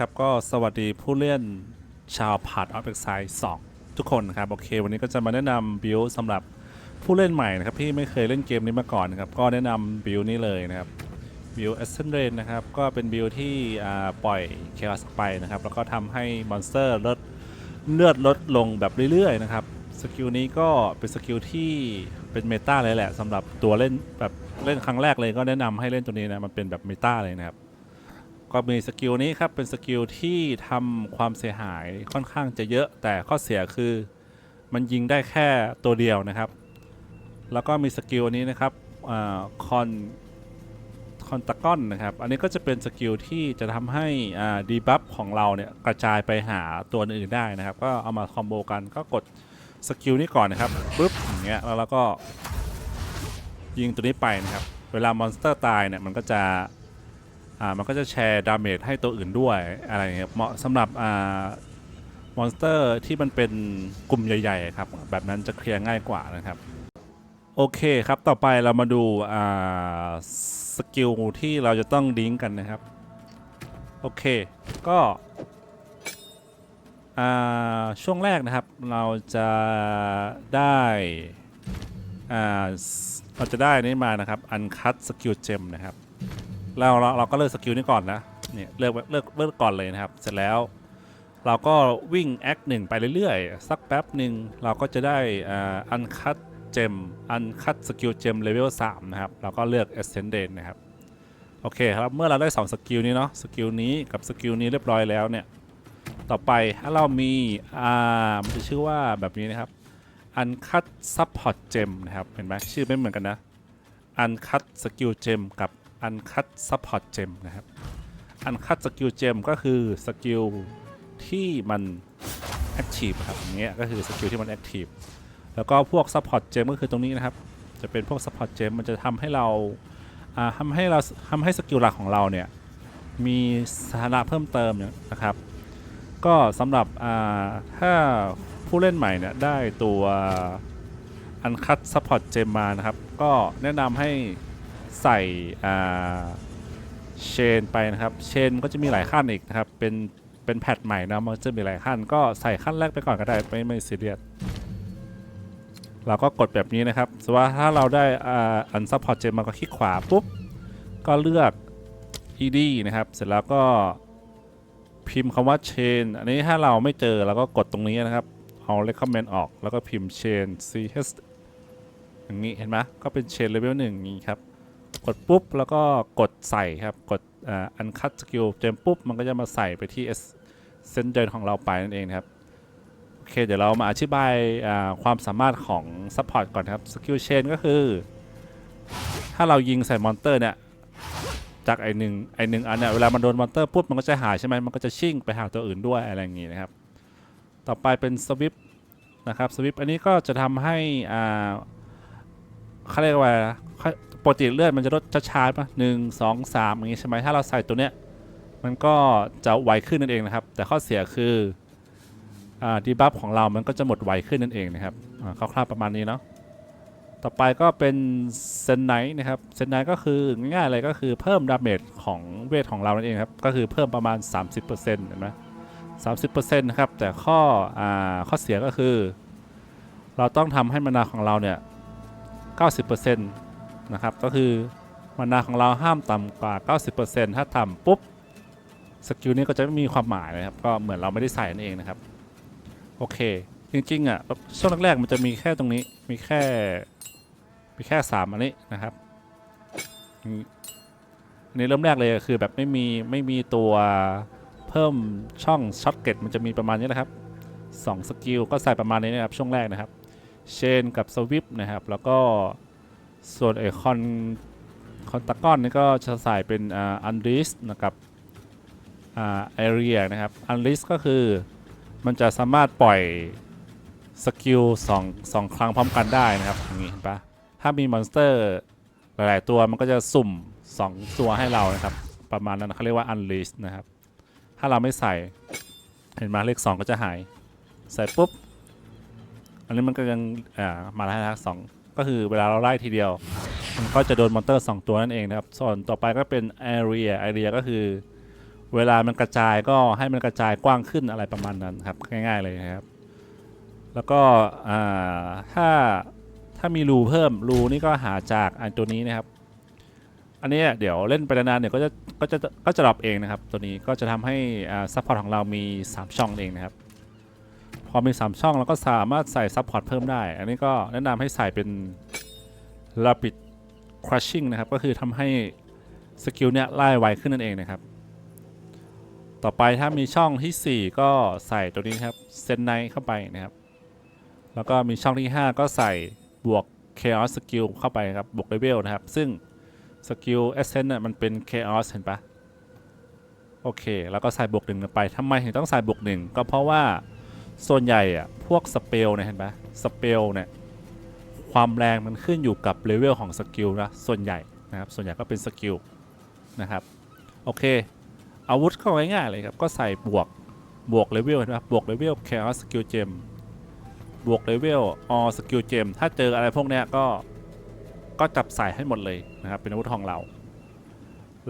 ครับ ก็สวัสดีผู้เล่นชาวพาร์ทออฟเอ็กไซด์สทุกคนนะครับ โอเค วันนี้ก็จะมาแนะนำบิลสำหรับผู้เล่นใหม่นะครับที่ไม่เคยเล่นเกมนี้มาก่อนนะครับ ก็แนะนำบิลนี้เลยนะครับบิลเอเซนเรนนะครับ ก็เป็นบิลที่ปล่อยเคอสไปนะครับ แล้วก็ทำให้มอนสเตอร์ลดเลือดลดลงแบบเรื่อยๆนะครับสกิลนี้ก็เป็นสกิลที่เป็นเมตาเลยแหละสำหรับตัวเล่นแบบเล่นครั้งแรกเลยก็แนะนำให้เล่นตัวนี้นะมันเป็นแบบเมตาเลยนะครับ ก็มีสกิลนี้ครับ เป็นสกิลที่ทำความเสียหายค่อนข้างจะเยอะ แต่ข้อเสียคือมันยิงได้แค่ตัวเดียวนะครับ แล้วก็มีสกิลนี้นะครับคอนคอนตะก้อนนะครับ อันนี้ก็จะเป็นสกิลที่จะทำให้ดีบัฟของเราเนี่ยกระจายไปหาตัวอื่นได้นะครับ ก็เอามาคอมโบกันก็กดสกิลนี้ก่อนนะครับปุ๊บอย่างเงี้ยแล้วเราก็ยิงตัวนี้ไปนะครับ เวลามอนสเตอร์ตายเนี่ยมันก็จะ อ่ามันก็จะแชร์ดาเมจให้ตัวอื่นด้วยอะไรเงี้ยเหมาะสำหรับอ่ามอนสเตอร์ที่มันเป็นกลุ่มใหญ่ๆครับ แบบนั้นจะเคลียร์ง่ายกว่านะครับ โอเคครับต่อไปเรามาดูอ่าสกิลที่เราจะต้องลิงกันนะครับ โอเค ก็ช่วงแรกนะครับเราจะได้เราจะได้นี่มานะครับอันคัตสกิลเจมนะครับ เราเราเราก็เลือกสกิลนี้ก่อนนะเนี่ยเลือกเลือกเลือกก่อนเลยนะครับ เสร็จแล้ว เราก็วิ่งแอคหนึ่งไปเรื่อยๆ สักแป๊บหนึ่งเราก็จะได้อันคัตเจมอันคัตสกิลเจมเลเวล3นะครับ เราก็เลือก Ascendant นะครับ โอเคครับเมื่อเราได้ 2 สกิลนี้เนาะสกิลนี้กับสกิลนี้เรียบร้อยแล้วเนี่ย ต่อไปถ้าเรามีอ่ามันจะชื่อว่าแบบนี้นะครับ Uncut Support Gem นะครับ เห็นไหมชื่อไม่เหมือนกันนะ Uncut Skill Gem กับ Uncut Support Gem นะครับ Uncut Skill Gem ก็คือสกิลที่มัน Active ครับอย่างเงี้ยก็คือสกิลที่มัน Active แล้วก็พวก Support Gem ก็คือตรงนี้นะครับ จะเป็นพวก Support Gem มันจะทำให้เราอ่าทำให้เราทำให้สกิลหลักของเราเนี่ยมีสถานะเพิ่มเติมเนี่ยนะครับ ก็สำหรับอ่าถ้าผู้เล่นใหม่เนี่ยได้ตัวอันคัตซัพพอร์ตเจมมานะครับ ก็แนะนำให้ ใส่เชนไปนะครับ เชนก็จะมีหลายขั้นอีกนะครับ เป็นเป็นแพทใหม่นะมันจะมีหลายขั้น ก็ใส่ขั้นแรกไปก่อนก็ได้ไม่ไม่ซีเรียสเราก็กดแบบนี้นะครับสมมติว่าถ้าเราได้อันซัพพอร์ตเจมมาก็คลิกขวาปุ๊บ ก็เลือก ed นะครับ เสร็จแล้วก็พิมพ์คำว่า chain อันนี้ถ้าเราไม่เจอเราก็กดตรงนี้นะครับ เอา recommend ออก แล้วก็พิมพ์ chain ch อย่างนี้เห็นไหมก็เป็น chain level 1อย่างนี้ครับ กดปุ๊บ แล้วก็กดใส่ครับ กดอ่า uncut skill เจมปุ๊บ มันก็จะมาใส่ไปที่ ascendant ของเราไปนั่นเองครับ โอเค เดี๋ยวเรามาอธิบายความสามารถของ support ก่อนครับ skill chain ก็คือ ถ้าเรายิงใส่มอนเตอร์เนี่ย จากไอหนึ่งไอหนึ่งอันเนี่ย เวลามันโดนมอนเตอร์ปุ๊บ มันก็จะหายใช่ไหมมันก็จะชิ่งไปหาตัวอื่นด้วยอะไรอย่างงี้นะครับ ต่อไปเป็นสวิปนะครับสวิปอันนี้ก็จะทำให้อ่าเขาเรียกว่า อะไรเขาปกติเลือดมันจะลดช้าๆป่ะหนึ่งสองสามอย่างงี้ใช่ไหมถ้าเราใส่ตัวเนี้ยมันก็จะไวขึ้นนั่นเองนะครับ แต่ข้อเสียคืออ่าดีบัฟของเรามันก็จะหมดไวขึ้นนั่นเองนะครับอ่าคร่าวๆประมาณนี้เนาะต่อไปก็เป็นเซนไนท์นะครับเซนไนท์ก็คือง่ายๆเลยก็คือเพิ่มดาเมจของเวทของเรานั่นเองครับก็คือเพิ่มประมาณ 30%เห็นไหม30%นต์นะครับ แต่ข้ออาข้อเสียก็คือ เราต้องทำให้มานาของเราเนี่ย90%นต์ นะครับ ก็คือมานาของเราห้ามต่ำกว่า 90%ถ้าต่ำปุ๊บสกิลนี้ก็จะไม่มีความหมายนะครับ ก็เหมือนเราไม่ได้ใส่นั่นเองนะครับ โอเค จริงๆอะช่วงแรกๆมันจะมีแค่ตรงนี้มีแค่มีแค่ 3 อันนี้นะครับอันนี้เริ่มแรกเลยคือแบบไม่มีไม่มีตัวเพิ่มช่องช็อตเก็ตมันจะมีประมาณนี้นะครับ2สกิลก็ใส่ประมาณนี้นะครับช่วงแรกนะครับ เชนกับสวิปนะครับแล้วก็ ส่วนไอคอนคอนตะก้อนนี่ก็จะใส่เป็นอันริสนะครับอ่าเอเรียนะครับอันริสก็คือมันจะสามารถปล่อยสกิลสองสองครั้งพร้อมกันได้นะครับอย่างนี้เห็นปะถ้ามีมอนสเตอร์หลาย ๆ ตัวมันก็จะสุ่ม 2 ตัวให้เรานะครับ ประมาณนั้นเขาเรียกว่าอันริสนะครับ ถ้าเราไม่ใส่เห็นมาเลข 2 ก็จะหาย ใส่ปุ๊บ อันนี้มันก็ยังอ่ามาแล้วนะสอง ก็คือเวลาเราไล่ทีเดียว มันก็จะโดนมอนเตอร์ 2 ตัวนั่นเองนะครับ ส่วนต่อไปก็เป็น area area ก็คือ เวลามันกระจายก็ให้มันกระจายกว้างขึ้นอะไรประมาณนั้นครับง่าย ๆเลยนะครับ แล้วก็ถ้าถ้ามีรูเพิ่มรูนี่ก็หาจากอันตัวนี้นะครับ อันนี้เดี๋ยวเล่นไปนานๆเนี่ยก็จะก็จะก็จะดรอปเองนะครับ ตัวนี้ก็จะทำให้ซัพพอร์ตของเรามี 3 ช่องเองนะครับ พอมี 3 ช่องเราก็สามารถใส่ซัพพอร์ตเพิ่มได้ อันนี้ก็แนะนำให้ใส่เป็น Rapid Crushing นะครับ ก็คือทำให้สกิลเนี้ยไล่ไวขึ้นนั่นเองนะครับ ต่อไปถ้ามีช่องทีสี่ 4 ก็ใส่ตัวนี้ครับเซนไนเข้าไปนะครับ แล้วก็มีช่องที่ 5 ก็ใส่บวก Chaos Skill เข้าไปครับ บวกเลเวลนะครับ ซึ่งสกิลเอเซนเนี่ยมันเป็น Chaos เห็นปะโอเค แล้วก็ใส่บวกหนึ่งไปทำไมถึงต้องใส่บวกหนึ่งก็เพราะว่า ส่วนใหญ่อะพวกสเปลเนี่ยเห็นปะสเปลเนี่ยความแรงมันขึ้นอยู่กับเลเวลของสกิลนะส่วนใหญ่นะครับส่วนใหญ่ก็เป็นสกิลนะครับโอเค อาวุธก็ง่ายๆเลยครับก็ใส่บวกบวกเลเวลเห็นปะบวกเลเวล Chaos Skill Gem บวกเลเวล All Skill Gem ถ้าเจออะไรพวกเนี้ยก็ก็จับใส่ให้หมดเลยนะครับเป็นอาวุธของเรา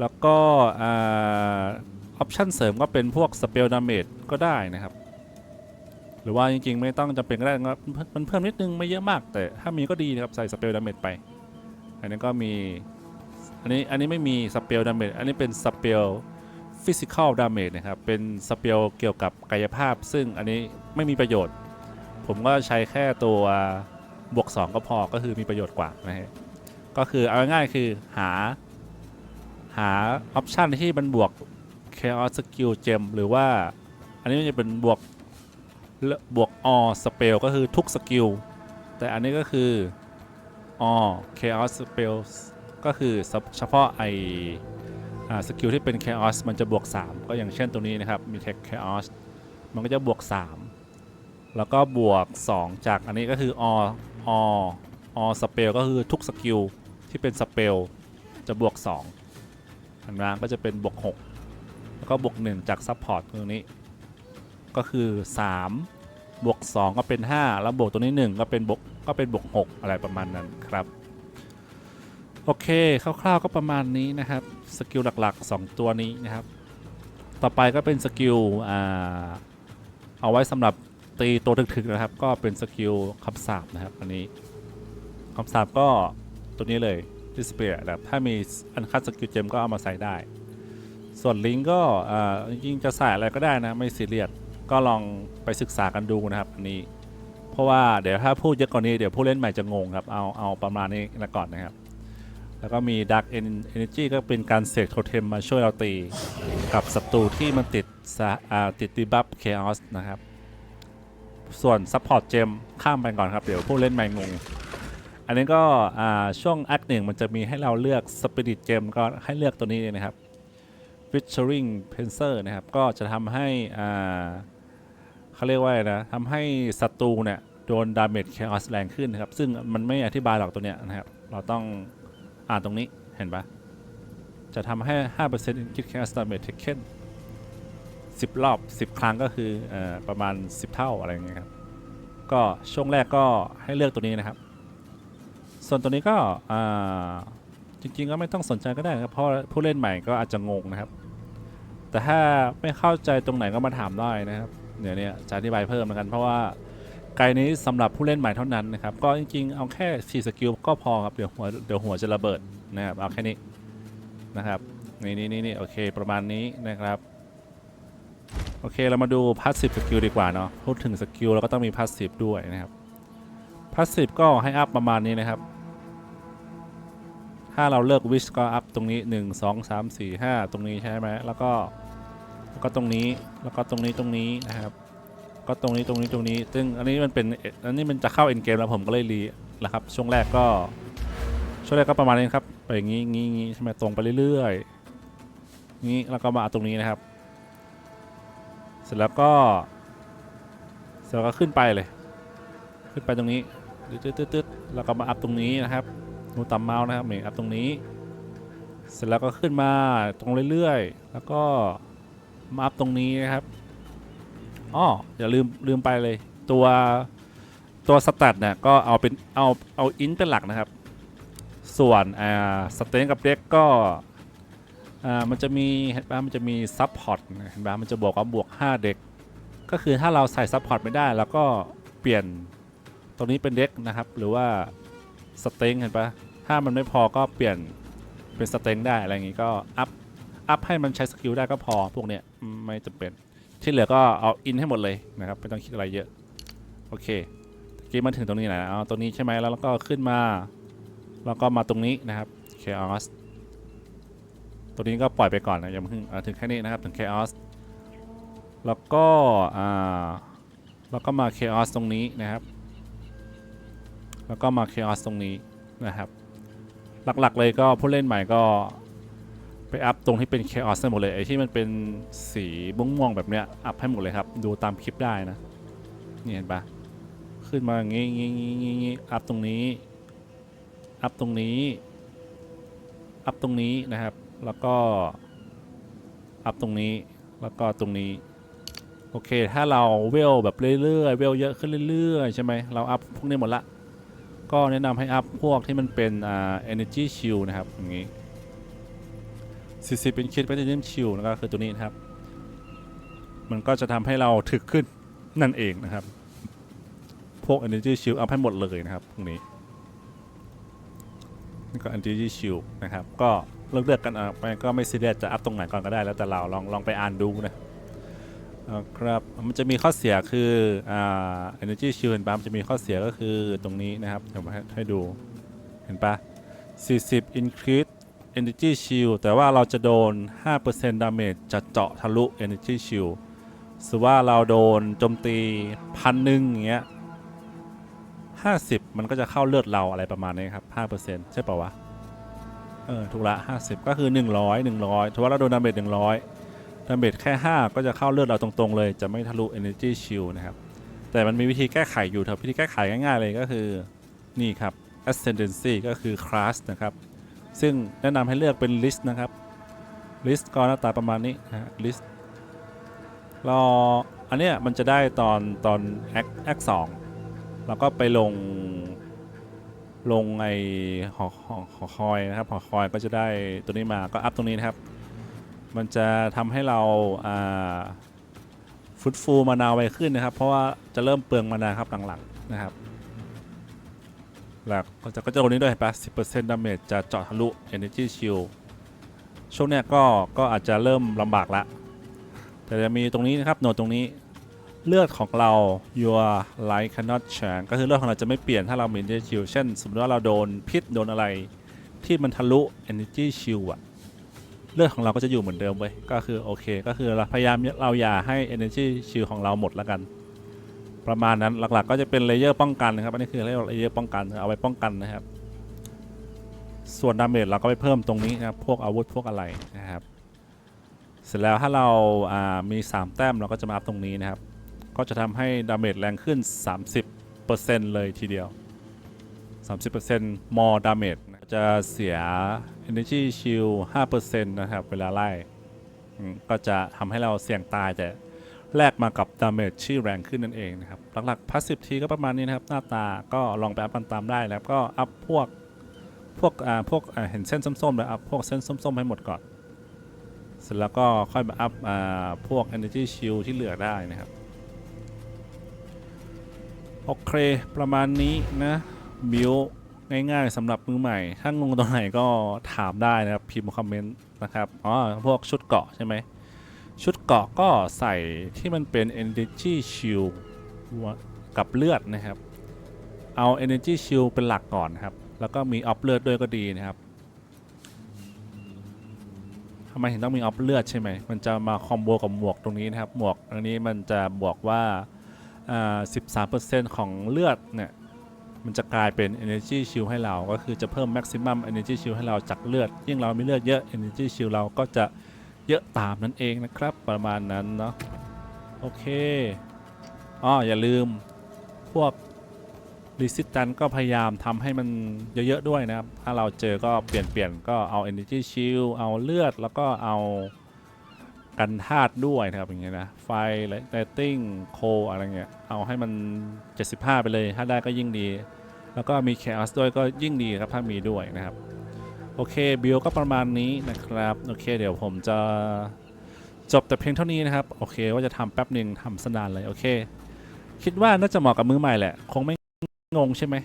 แล้วก็ออปชั่นเสริมก็เป็นพวกสเปลดาเมจก็ได้นะครับ หรือว่าจริงๆ ไม่ต้องจำเป็นก็ได้นะครับมันเพิ่มนิดนึงไม่เยอะมาก แต่ถ้ามีก็ดีนะครับใส่สเปลดาเมจไป อันนี้ก็มีอันนี้อันนี้ไม่มีสเปลดาเมจอันนี้เป็นสเปลฟิสิกอลดาเมจนะครับเป็นสเปลเกี่ยวกับกายภาพ ซึ่งอันนี้ไม่มีประโยชน์ ผมก็ใช้แค่ตัวบวก 2 ก็พอก็คือมีประโยชน์กว่านะฮะก็คือเอาง่ายๆคือหาหาออปชันที่มันบวก Chaos Skill Gem หรือว่าอันนี้มันจะเป็นบวก บวก All Spell ก็คือทุกสกิล แต่อันนี้ก็คือ All Chaos Spells ก็คือเฉพาะไอสกิลที่เป็น Chaos มันจะบวก 3 ก็อย่างเช่นตัวนี้นะครับ มี Tech Chaos มันก็จะบวก 3 แล้วก็บวก 2 จากอันนี้ก็คือ All All ออสเปลก็คือทุกสกิลที่เป็นสเปลจะบวก2อันนั้นก็จะเป็นบวก 6 แล้วก็บวก 1 จากซัพพอร์ตตรงนี้ ก็คือ 3 บวก 2 ก็เป็น 5 แล้วบวกตัวนี้ 1 ก็เป็นบวกก็เป็นบวก 6 อะไรประมาณนั้นครับ โอเคคร่าวๆก็ประมาณนี้นะครับสกิลหลักๆ 2 ตัวนี้นะครับ ต่อไปก็เป็นสกิลเอาไว้สำหรับตีตัวถึกๆนะครับ ก็เป็นสกิลคำสาปนะครับ อันนี้คำสาปก็ตัวนี้เลย display แบบถ้ามีอันคัดสกิลเจมก็เอามาใส่ได้ ส่วนลิงก์ก็จริงจะใส่อะไรก็ได้นะ ไม่ซีเรียส ก็ลองไปศึกษากันดูนะครับอันนี้ เพราะว่าเดี๋ยวถ้าพูดเยอะกว่านี้เดี๋ยวผู้เล่นใหม่จะงงครับ เอาเอาประมาณนี้นะก่อนนะครับ แล้วก็มี Dark Energy ก็เป็นการเสกโทเทมมาช่วยเราตีกับศัตรูที่มันติดติดดีบัฟ Chaos นะครับ ส่วน Support Gem ข้ามไปก่อนครับ เดี๋ยวผู้เล่นใหม่งง อันนี้ก็ช่วงแอคหนึ่งมันจะมีให้เราเลือก Spirit Gem ก็ให้เลือกตัวนี้นะครับ Withering Pencer นะครับ ก็จะทำให้อ่า เขาเรียกว่าอะไรนะทำให้ศัตรูเนี่ยโดนดาเมจ Chaos แรงขึ้นนะครับ ซึ่งมันไม่อธิบายหรอกตัวเนี้ยนะครับ เราต้องอ่านตรงนี้เห็นปะจะทำให้ 5% Increase Chaos Damage Taken 10 รอบ 10 ครั้งก็คืออประมาณ 10 เท่าอะไรอย่างเงี้ยครับ ก็ช่วงแรกก็ให้เลือกตัวนี้นะครับ ส่วนตัวนี้ก็จริงๆก็ไม่ต้องสนใจก็ได้ครับเพราะผู้เล่นใหม่ก็อาจจะงงนะครับ แต่ถ้าไม่เข้าใจตรงไหนก็มาถามได้นะครับ เดี๋ยวเนี้จะอธิบายเพิ่มแล้วกัน เพราะว่าไกด์นี้สำหรับผู้เล่นใหม่เท่านั้นนะครับ ก็จริงๆ เอาแค่4สกิลก็พอครับ เดี๋ยวหัวเดี๋ยวหัวจะระเบิดนะครับ เอาแค่นี้นะครับ นี่นี่นี่นี่โอเค ประมาณนี้นะครับ โอเค เรามาดูพาสซีฟสกิลดีกว่าเนาะ พูดถึงสกิลเราก็ต้องมีพาสซีฟด้วยนะครับพาสซีฟก็ให้อัพประมาณนี้นะครับ ถ้าเราเลือกวิชก็อัพตรงนี้ 1 2 3 4 5 ตรงนี้ใช่ไหมแล้วก็ ก็ตรงนี้แล้วก็ตรงนี้ตรงนี้นะครับ ก็ตรงนี้ตรงนี้ตรงนี้ ซึ่งอันนี้มันเป็นอันนี้มันจะเข้าเอ็นเกมแล้วผมก็เลยรีแล้วครับ ช่วงแรกก็ช่วงแรกก็ประมาณนี้ครับไปอย่างนี้งี้งี้ใช่ไหมตรงไปเรื่อยๆงี้แล้วก็มาตรงนี้นะครับ เสร็จแล้วก็เสร็จแล้วก็ขึ้นไปเลย ขึ้นไปตรงนี้ตึ๊ดตึ๊ดตึ๊ดแล้วก็มาอัพตรงนี้นะครับนูต่ำเมาส์นะครับนี่อัพตรงนี้ เสร็จแล้วก็ขึ้นมาตรงเรื่อยๆ แล้วก็ มาอัพตรงนี้นะครับอ๋ออย่าลืมลืมไปเลย ตัวตัวสแตทเนี่ยก็เอาเป็นเอาเอาอินเป็นหลักนะครับ ส่วนอ่าสเตนกับเด็กก็อ่ามันจะมีเห็นปะมันจะมีซับพอร์ตเห็นปะมันจะบอกว่าบวก5เด็กก็คือถ้าเราใส่ซับพอร์ตไม่ได้แล้วก็เปลี่ยนตรงนี้เป็นเด็กนะครับ หรือว่าสเต็งเห็นปะถ้ามันไม่พอก็เปลี่ยนเป็นสเต็งได้อะไรอย่างงี้ก็อัพอัพให้มันใช้สกิลได้ก็พอพวกเนี้ย ไม่จำเป็น ที่เหลือก็เอาอินให้หมดเลยนะครับ ไม่ต้องคิดอะไรเยอะ โอเคตะกี้มาถึงตรงนี้ไหนะเอาตรงนี้ใช่ไหมแล้วเราก็ขึ้นมา แล้วก็มาตรงนี้นะครับ chaos ตัวนี้ก็ปล่อยไปก่อนนะยังเพิ่งถึงแค่นี้นะครับถึง chaos แล้วก็อ่าแล้วก็มา chaos ตรงนี้นะครับ แล้วก็มา chaos ตรงนี้นะครับ หลักๆเลยก็ผู้เล่นใหม่ก็ ไปอัพตรงที่เป็น chaos ให้หมดเลยไอ้ที่มันเป็นสีม่วงๆแบบเนี้ยอัพให้หมดเลยครับ ดูตามคลิปได้นะ นี่เห็นปะขึ้นมาอย่างงี้งี้งี้งี้งี้อัพตรงนี้ อัพตรงนี้ อัพตรงนี้นะครับ แล้วก็ อัพตรงนี้ แล้วก็ตรงนี้ โอเค ถ้าเราเวลแบบเรื่อยๆ เวลเยอะขึ้นเรื่อยๆ ใช่ไหม เราอัพพวกนี้หมดละ ก็แนะนำให้อัพพวกที่มันเป็นอ่า energy shield นะครับ อย่างนี้ 40 เป็นคิด platinum shield แล้วก็คือตัวนี้นะครับ มันก็จะทำให้เราถึกขึ้นนั่นเองนะครับ พวก energy shield อัพให้หมดเลยนะครับพวกนี้นี่ก็ Energy Shield นะครับ ก็เลือกเลือกกันเอาไปก็ไม่ซีเรียสจะอัพตรงไหนก่อนก็ได้แล้วแต่เราลองลองไปอ่านดูนะอ่าครับมันจะมีข้อเสียคืออ่า Energy Shield เห็นปะมันจะมีข้อเสียก็คือตรงนี้นะครับเดี๋ยวมาให้ให้ดูเห็นปะ40 Increase Energy Shield แต่ว่าเราจะโดน 5% Damage จะเจาะทะลุ Energy Shield สมมุติว่าเราโดนโจมตีพันหนึ่งอย่างเงี้ย50มันก็จะเข้าเลือดเราอะไรประมาณนี้ครับ5%ใช่ป่าวะ เออ ถูกละ50ก็คือ100 100ถือว่าเราโดนดาเมจ100ดาเมจแค่5ก็จะเข้าเลือดเราตรงๆเลย จะไม่ทะลุ Energy Shield นะครับ แต่มันมีวิธีแก้ไขอยู่ครับวิธีแก้ไขง่ายๆเลยก็คือ นี่ครับ Ascendancy ก็คือ Class นะครับ ซึ่งแนะนำให้เลือกเป็น List นะครับ List ก็หน้าตาประมาณนี้นะฮะ List รออันเนี้ยมันจะได้ตอนตอน Act Act 2แล้วก็ไปลงลงไอหอหอหอคอยนะครับหอคอยก็จะได้ตัวนี้มาก็อัพตรงนี้นะครับ มันจะทำให้เราอ่าฟุตฟูมานาไวขึ้นนะครับ เพราะว่าจะเริ่มเปลืองมานาครับหลังๆนะครับ แล้วก็จะก็จะโดนนี้ด้วยเห็นปะ10%ดาเมจจะเจาะทะลุ Energy Shield ช่วงเนี้ยก็ก็อาจจะเริ่มลำบากละ แต่จะมีตรงนี้นะครับโน้ตตรงนี้เลือดของเรา your light cannot change ก็คือเลือดของเราจะไม่เปลี่ยนถ้าเรามี energy shield เช่น สมมติว่าเราโดนพิษโดนอะไร ที่มันทะลุ energy shield อะเลือดของเราก็จะอยู่เหมือนเดิมเว้ยก็คือโอเค ก็คือเราพยายามเราอย่าให้ energy shield ของเราหมดแล้วกัน ประมาณนั้นหลักๆ ก็จะเป็นเลเยอร์ป้องกันนะครับอันนี้คือเลเยอร์ป้องกันเอาไว้ป้องกันนะครับ ส่วนดาเมจเราก็ไปเพิ่มตรงนี้นะครับพวกอาวุธพวกอะไรนะครับ เสร็จแล้วถ้าเราามี 3 แต้มเราก็จะมาอัพตรงนี้นะครับ ก็จะทำให้ดาเมจแรงขึ้น 30%เลยทีเดียว 30% more damage นะจะเสีย energy shield 5%นะครับ เวลาไล่ก็จะทำให้เราเสี่ยงตายแต่ แลกมากับ damage ที่แรงขึ้นนั่นเองนะครับ หลักๆ passive ทีก็ประมาณนี้นะครับ หน้าตาก็ลองไปอัพกันตามได้นะครับก็อัพพวกพวกอ่าพวกเห็นเส้นส้มๆเลยอัพพวกเส้นส้มๆให้หมดก่อน เสร็จแล้วก็ค่อยมาอัพอ่าพวก energy shield ที่เหลือได้นะครับ โอเค ประมาณนี้นะบิวง่ายๆสำหรับมือใหม่ ถ้างงตรงไหนก็ถามได้นะครับ พิมพ์คอมเมนต์นะครับ อ๋อ พวกชุดเกาะใช่ไหม ชุดเกาะก็ใส่ที่มันเป็น energy shield กับเลือดนะครับ เอา energy shield เป็นหลักก่อนครับ แล้วก็มีออฟเลือดด้วยก็ดีนะครับทำไมถึงต้องมีออฟเลือดใช่ไหม มันจะมาคอมโบกับหมวกตรงนี้นะครับ หมวกอันนี้มันจะบวกว่าอ่า13%ของเลือดเนี่ยมันจะกลายเป็น energy shield ให้เรา ก็คือจะเพิ่ม maximum energy shield ให้เราจากเลือด ยิ่งเรามีเลือดเยอะ energy shield เราก็จะ เยอะตามนั่นเองนะครับ ประมาณนั้นเนาะโอเคอ๋ออย่าลืมพวก resistance ก็พยายามทำให้มันเยอะๆด้วยนะครับ ถ้าเราเจอก็เปลี่ยนเปลี่ยนๆก็เอา energy shield เอาเลือดแล้วก็เอากันธาตุด้วยนะครับอย่างเงี้ยนะ ไฟไลติ้งโคอะไรเงี้ย เอาให้มัน 75 ไปเลย ถ้าได้ก็ยิ่งดี แล้วก็มี Chaos ด้วยก็ยิ่งดีครับ ถ้ามีด้วยนะครับ โอเคบิลก็ประมาณนี้นะครับ โอเค เดี๋ยวผมจะจบแต่เพียงเท่านี้นะครับ โอเค ว่าจะทำแป๊บหนึ่งทำสนานเลย โอเค คิดว่าน่าจะเหมาะกับมือใหม่แหละ คงไม่งงใช่ไหม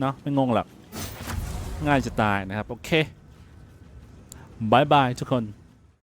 เนาะไม่งงหรอก ง่ายจะตายนะครับ โอเคบายบายทุกคน